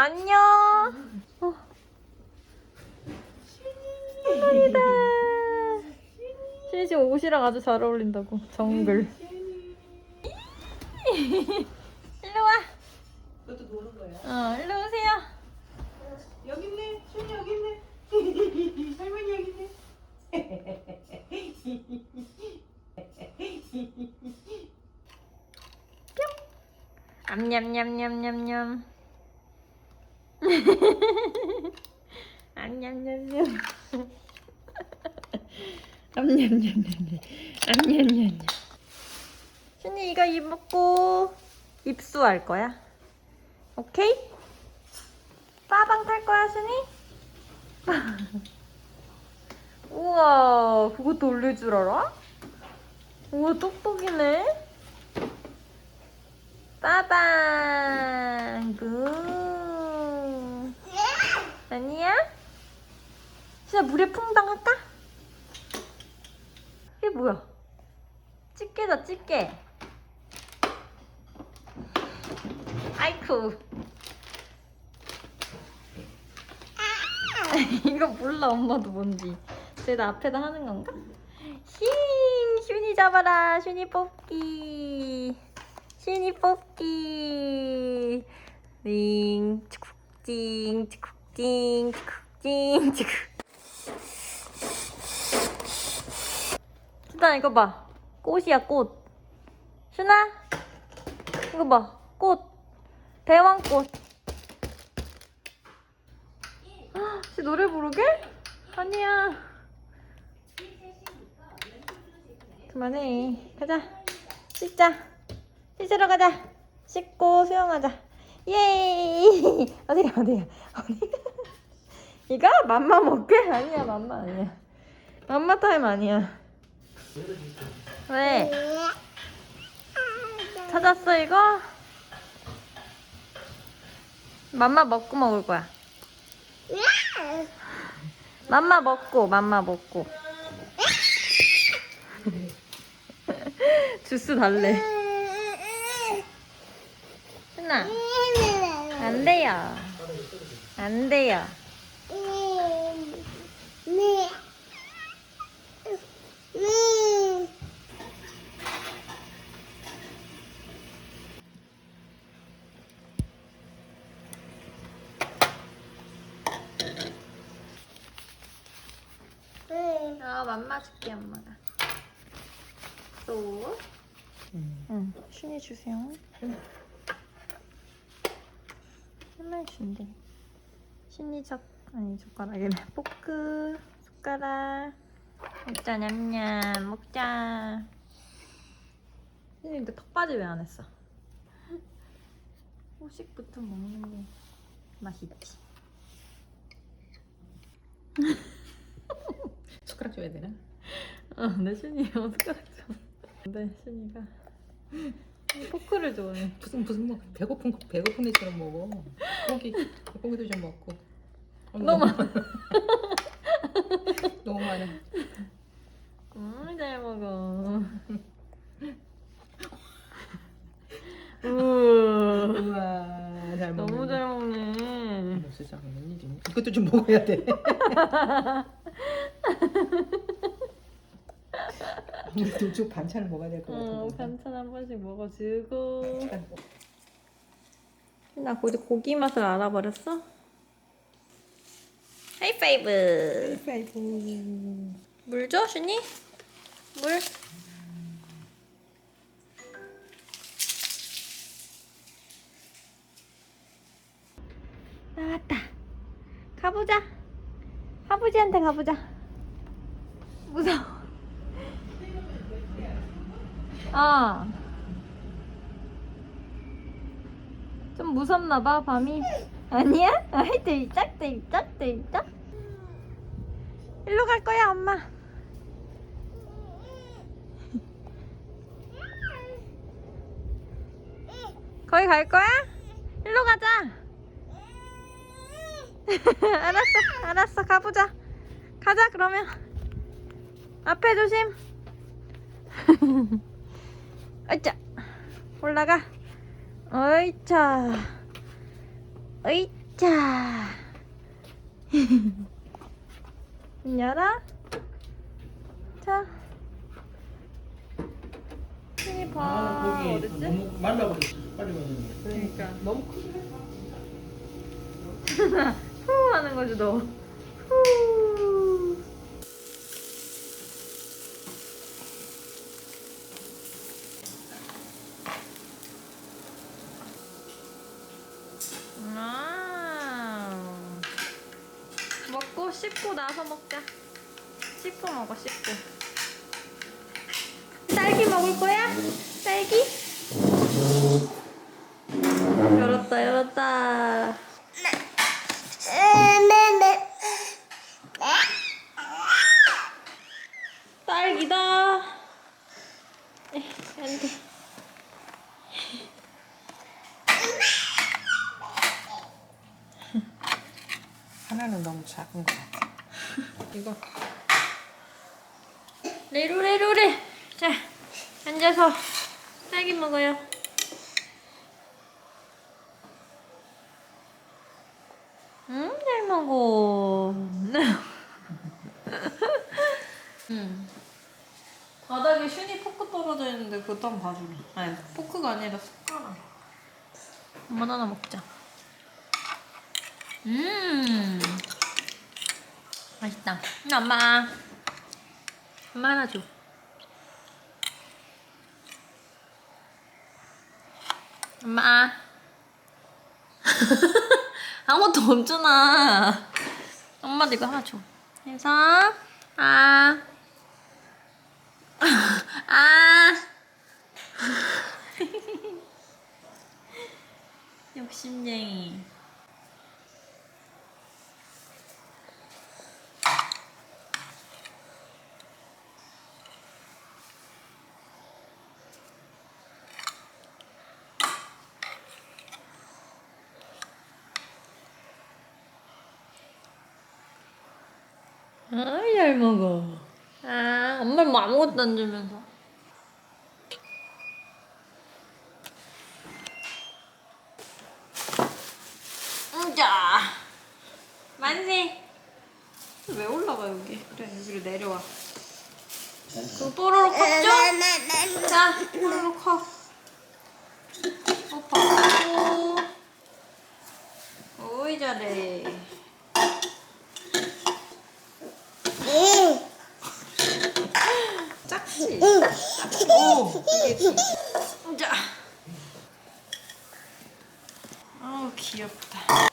안녕. 어, 신이다. 신이 지금 옷이랑 아주 잘 어울린다고. 정글. 일로 와. 너도 노는 거야? 어, 일로 오세요. 여기 있네. 신이 여기 있네. 할머니 여기 있네. 암냠냠냠냠냠. 암냠냠냠. 암냠냠냠냠. 암냠냠냠. 신이 이거 입 먹고 입수할 거야. 오케이? 빠방 탈 거야, 신이? 우와, 그것도 올릴 줄 알아? 우와, 똑똑이네. 빠방 굿 아니야? 진짜 물에 퐁당 할까? 이게 뭐야? 집게다 집게 아이쿠 이거 몰라 엄마도 뭔지 쟤다 앞에다 하는 건가? 힝 슌이 잡아라 슌이 뽑기 신이 뽑기 링 치쿡 찡 치쿡 찡 치쿡찡 치쿡 순아 이거 봐. 꽃이야 꽃. 순아 이거 봐 꽃. 대왕꽃. 헉, 씨 노래 부르게? 아니야. 그만해. 가자. 씻자. 씻으러 가자. 씻고 수영하자. 예이. 어디가 어디가. 이거 맘마 먹게 아니야 맘마 아니야. 맘마 타임 아니야. 왜? 찾았어 이거? 맘마 먹고 먹을 거야. 맘마 먹고 맘마 먹고. 주스 달래. 순아 안 돼요. 안 돼요. 아 맘마 줄게 엄마가. 또. 응. 춘이 주세요. 맨날 준대. 신이 젓 아니 젓가락이래. 포크, 숟가락. 먹자 냠냠 먹자. 신이 근데 턱받이 왜 안 했어? 후식부터 먹는 게 맛있지. 숟가락 줘야 되나? 어, 내 신이 숟가락 좀. 근데 신이가 포크를 좋아해. 무슨 무슨 뭐 배고픈 거- 배고픈 애처럼 먹어. 고기 고기도 좀 먹고. 어, 너무 너무 많아. 음, 잘 먹어. 우와. 우와 잘 먹네. 너무 잘 먹네. 어, 세상에 웬일이니? 이것도 좀 먹어야 돼. 둘중 반찬을 먹어야 될것 어, 같아. 반찬 한 번씩 먹어주고. 나 고기, 고기 맛을 알아버렸어? 하이파이브. 아이고. 물 줘, 준이? 물? 나왔다. 가보자. 아버지한테 가보자. 무서워. 아. 좀 무섭나 봐, 밤이. 아니야? 아이, 들짝, 들짝, 들짝. 일로 갈 거야 엄마. 거기 갈 거야? 일로 가자. 알았어 알았어. 가보자. 가자 그러면. 앞에 조심. 으짜 올라가. 어이차. 어이차. 문 열어. 자. 신이 봐. 아, 거기 어딨지? 너무 말라버렸어. 빨리 가는데. 그러니까 너무 크게 후 하는 거지 너. 후. 아. 먹고 씹고 나서 먹자. 씹고 먹어 씹고. 딸기 먹을 거야? 딸기? 열었다 열었다. 딸기다. 에이, 안 돼. 하나는 너무 작은 것 같아. 이거 레루레루레. 자, 앉아서 딸기 먹어요. 음, 잘 먹어. 음. 바닥에 슈니 포크 떨어져 있는데 그것도 한번 봐주라. 아니, 포크가 아니라 숟가락. 엄마 하나 먹자. 음. 맛있다. 응, 엄마. 엄마 하나 줘. 엄마. 아무것도 없잖아. 엄마도 이거 하나 줘. 해서 아. 아. 욕심쟁이. 아, 잘 먹어. 아, 엄마 뭐 아무것도 안 주면서. 자, 만세. 왜 올라가 여기? 그래 여기로 내려와. 그럼 뽀로로 컸죠? 자, 뽀로로 커. 오빠. 오. 오이 잘해. 작지? 오 이게 자. 아우 귀엽다.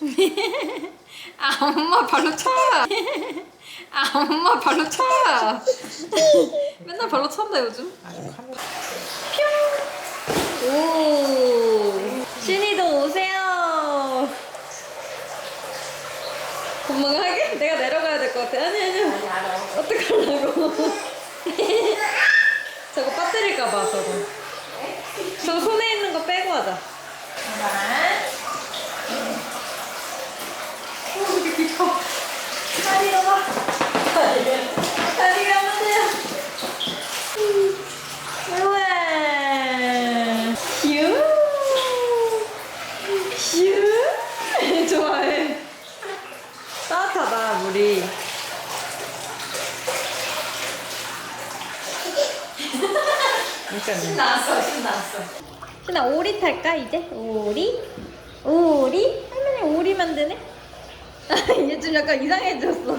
아 엄마 발로 차. 아 엄마 발로 차. 맨날 발로 찬다 요즘. 아주 카메라 오. 신이도 오세요. 건강하게? 내가 내려가야 될 것 같아. 아니 아니. 어떡하려고. 저거 빠뜨릴까봐 저거. 저 손에 있는 거 빼고 하자. 오, 이게 깊어. 다리 넘어. 다리 가면 돼요. 우와. 휴. 휴. 좋아해. 따뜻하다, 물이. 그러니까 신났어, 신났어. 신아 오리 탈까 이제? 오리? 오리? 할머니 오리 만드네? 얘좀 약간 이상해졌어.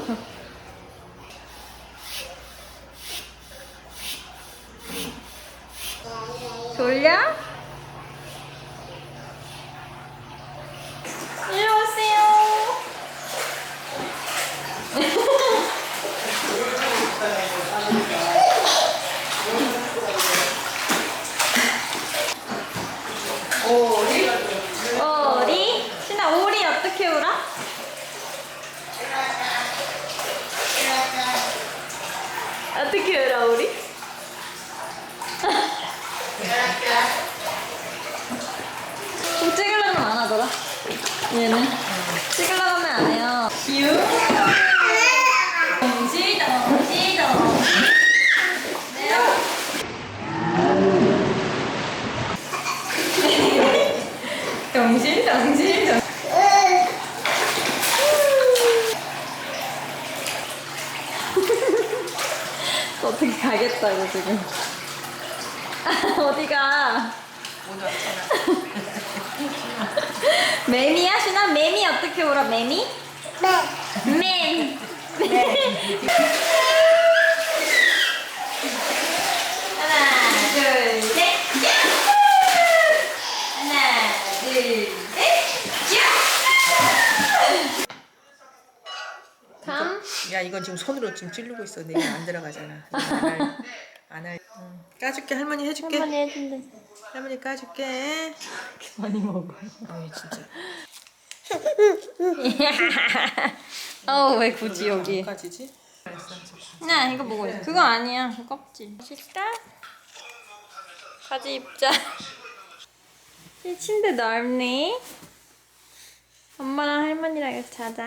꼭 찍으려면 안 하더라. 얘는 찍으려고 하면 안 해요. 유. 동시동 시동. 정신 정신 정. 어떻게 가겠다고 지금. 어디가? 아침에 매미야? 신아 매미 어떻게 울어? 매미? 매. 매. 하나, 둘, 셋. 야! 하나, 둘, 셋. 야! 감. 야 이건 지금 손으로 지금 찌르고 있어 내가 안 들어가잖아 안할 안 할 응. 까줄게 할머니 해줄게 한번 해준대. 할머니 까줄게 많이 먹어. 아이 진짜 어, 왜 굳이 여기? 안 까지지? 나 이거 먹어. 그거 아니야. 그 껍질. 맛있다. 가지 입자. 이 침대 넓네. 엄마랑 할머니랑 여기서 자자.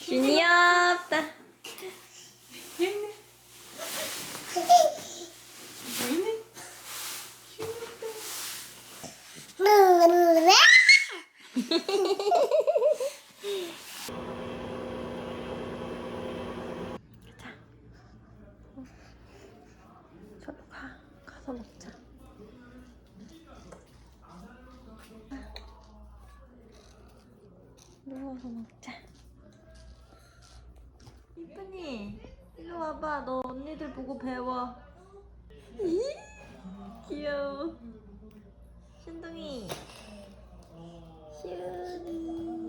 귀엽다. 저 로 가. 가서 먹자. 누워서 먹자. 이쁜이, 일로 와봐. 너 언니들 보고 배워. 이? 귀여워. 신동이. 시은이.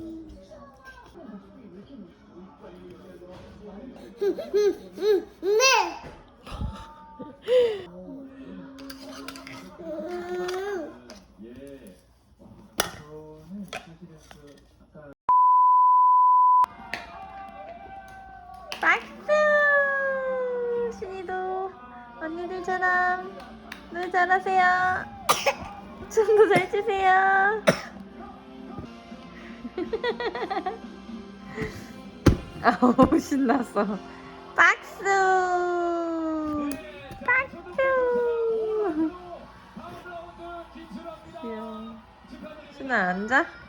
박수! 신이도 언니들처럼 노래 잘하세요. 춤도 잘 추세요. 아우 신났어. 박수! 박수! 귀여워. 신아 앉아.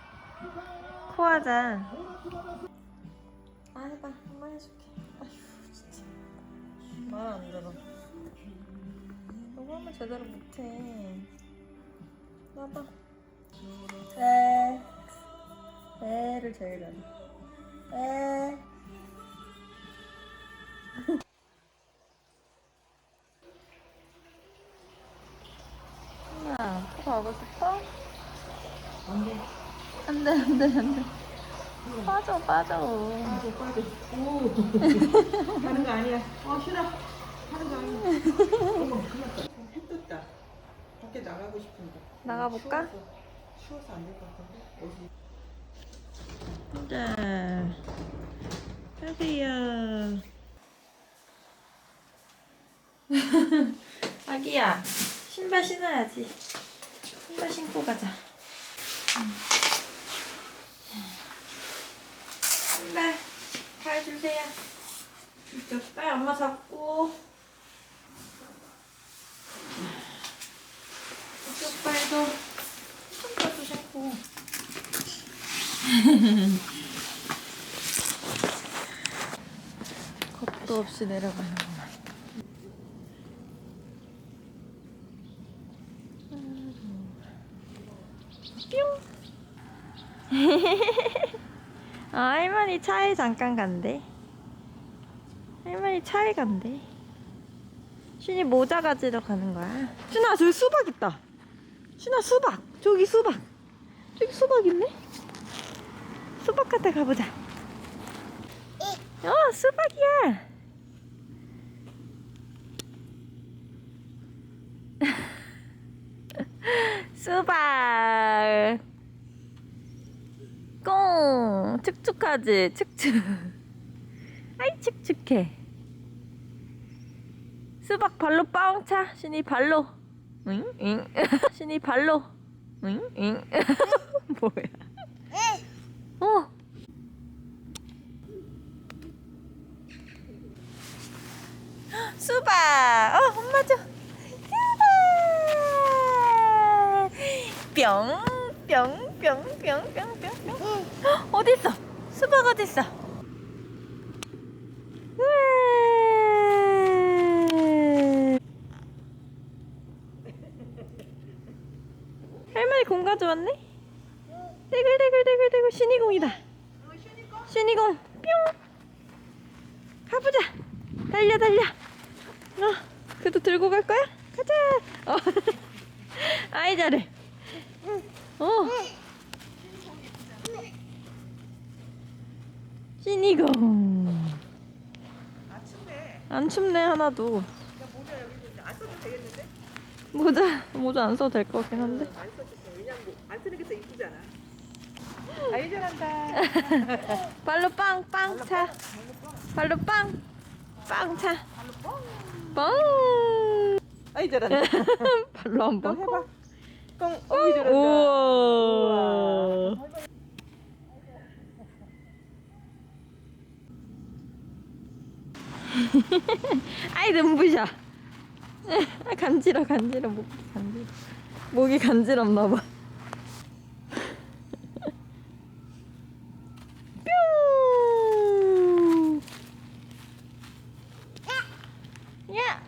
코 하자. 아 해봐. 한 번 해줄게. 아휴 진짜. 말 안 들어. 너무 하면 제대로 못해. 나봐. 에 에를 제일 잘해. 에. 하나 또 가고 싶어? 안 돼. 안 돼 안 돼 안 돼 빠져 빠져 하는 거 아니야 어 싫어 하는 거 아니야 어머 해 떴다 밖에 나가고 싶은데 나가볼까? 추워서, 추워서 안 될 것 같은데 어디 자, 가세요. 아기야, 신발 신어야지. 신발 신고 가자. 음. 신발 발 주세요. 이쪽 빨 엄마 잡고. 이쪽 발도 신발도 신고. 겁도 없이 내려가는구나. 뿅! 아, 할머니 차에 잠깐 간대. 할머니 차에 간대. 슌이 모자 가지러 가는 거야. 슌아, 저기 수박 있다. 슌아, 수박. 저기 수박. 저기 수박 있네? 수박 갖다 가보자. 어, 수박이야. 수박. 꽁. 축축하지? 축축. 아이, 축축해. 수박 발로 뻥 차. 신이 발로. 응? 응. 신이 발로. 응? 응. 뭐야. 어. 수박. 어, 엄마 줘. 수박. 뿅, 뿅, 뿅, 뿅, 뿅, 뿅, 뿅. 어디 있어? 수박 어디 있어? 우와. 가져왔네. 대글대글대글대글 신이공이다. 신이공 뿅. 가보자. 달려 달려. 어, 그래도 들고 갈 거야? 가자. 어. 아이 잘해. 어. 신이공. 아침에 안 춥네 하나도. 야 모자 안? 모자 안 써도 될 것 같긴 한데. 안 써도 돼. 왜냐면 뭐안 쓰는 게 더 이쁘잖아. 잘한다. 발로 빵 빵 차. 발로 빵. 빵 차. 빵. 아이 잘한다. 발로 한너 번. 해봐. 꽁. 어이 잘한다. 우와. 아이 눈부셔. 아 간지러 간지러 목이 간지러. 목이 간지럽나 봐. 뿅. 야.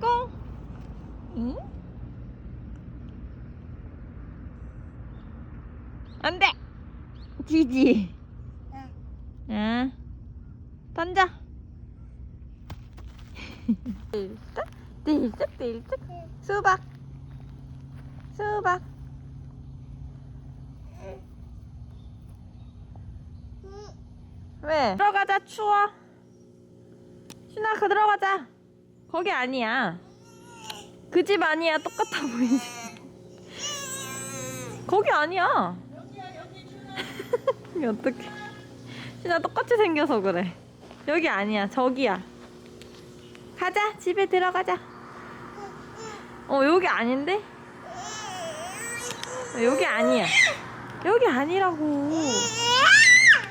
꽁. 응? 안 돼. 지지. 응. 던져. 뜰떡, 뜰떡, 뜰떡. 수박. 수박. 왜? 들어가자, 추워. 신아, 그 들어가자. 거기 아니야. 그 집 아니야. 똑같아 보이지. 거기 아니야. 이게 어떡해. 신아 똑같이 생겨서 그래. 여기 아니야. 저기야. 가자. 집에 들어가자. 어, 여기 아닌데? 어, 여기 아니야. 여기 아니라고.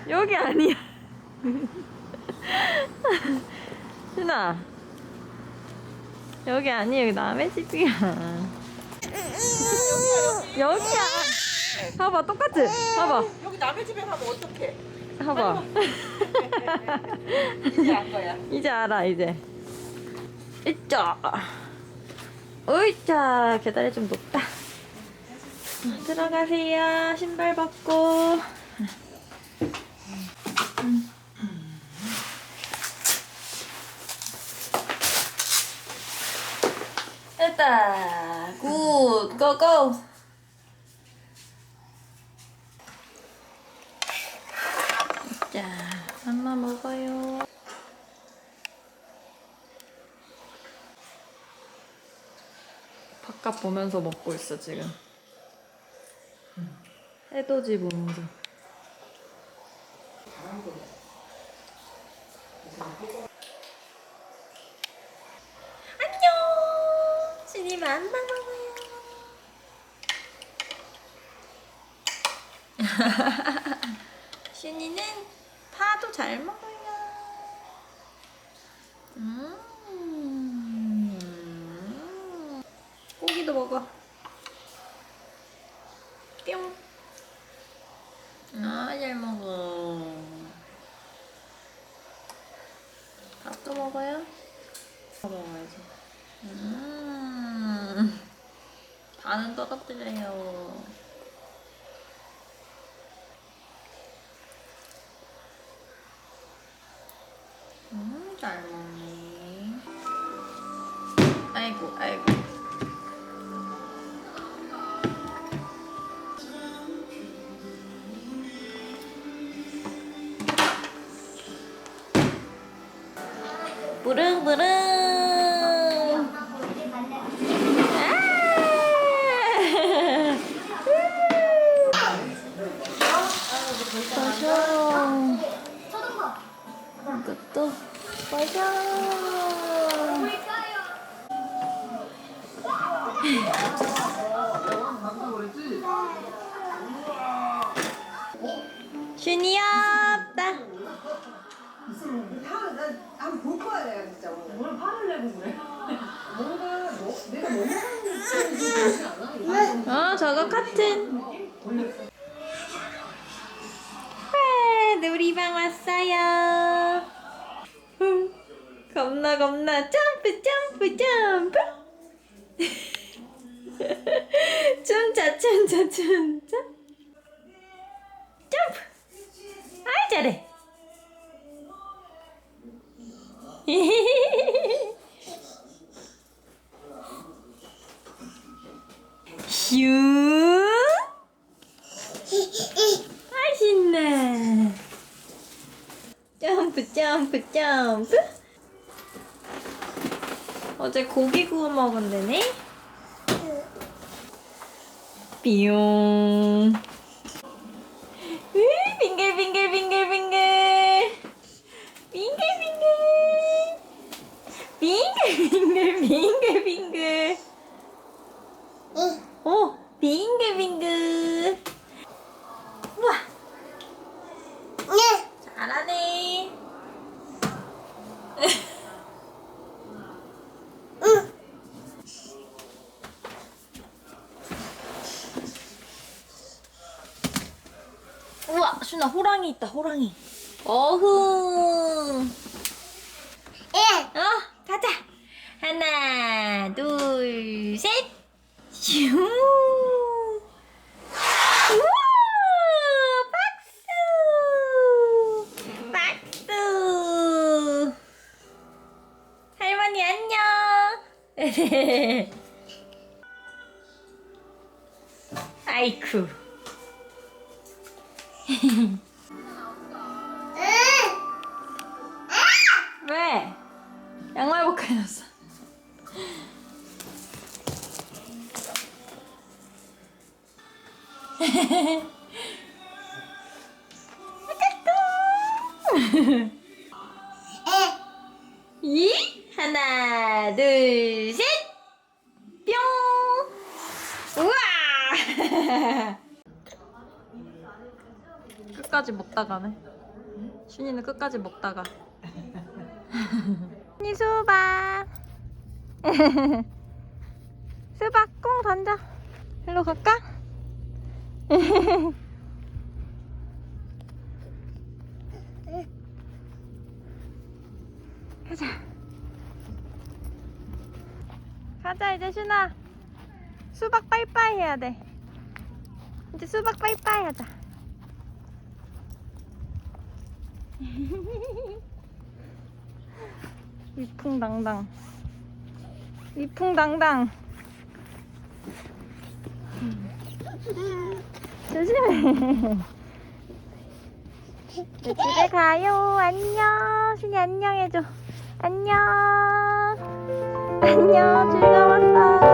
여기 아니야. 신아. 여기 아니 여기 남의 집이야. 여기야. 봐봐 똑같지? 봐봐. 여기 남의 집에 가면 어떡해? 봐봐. 이제 안 거야. 이제 알아 이제. 있자. 으이자 계단이 좀 높다. 들어가세요. 신발 벗고. 됐다. 굿. 고고. 자, 엄마 먹어요. 바깥 보면서 먹고 있어 지금. 해돋이 보면서. 안녕. 신이 만나 먹어요. 신이는 파도 잘 먹어요. 음. 고기도 먹어. 뿅. 아, 잘 먹어. 밥도 먹어요? 밥 먹어야지. 음. 반은 떨어뜨려요. 음, 잘 먹네. 아이고, 아이고. 마셔. 이것도 마셔. 균이 없다. 어, 저거 커튼. 놀이방 왔어요. 겁나 겁나 점프 점프 점프. 춤자 춤자 춤자 점프. 아이 잘해. 점프. 어제 고기 구워 먹은 데네. 삐용 으, 빙글빙글빙글빙글 빙글빙글 빙글빙글빙글빙글 오 빙글빙글 우와 잘하네 우와 순아 호랑이 있다 호랑이. 어흥 이 하나 둘 셋. 뿅. 우와. 끝까지 먹다가네. 슌이는 끝까지 먹다가. 니 수박. 수박 꽁 던져. 일로 갈까? 가자. 가자 이제 슌아. 수박 빠이빠이 해야 돼. 이제 수박 빠이빠이 하자. 위풍당당. 위풍당당. 조심해. 이제 집에 가요. 안녕. 순이 안녕해줘. 안녕. 안녕. 즐거웠어.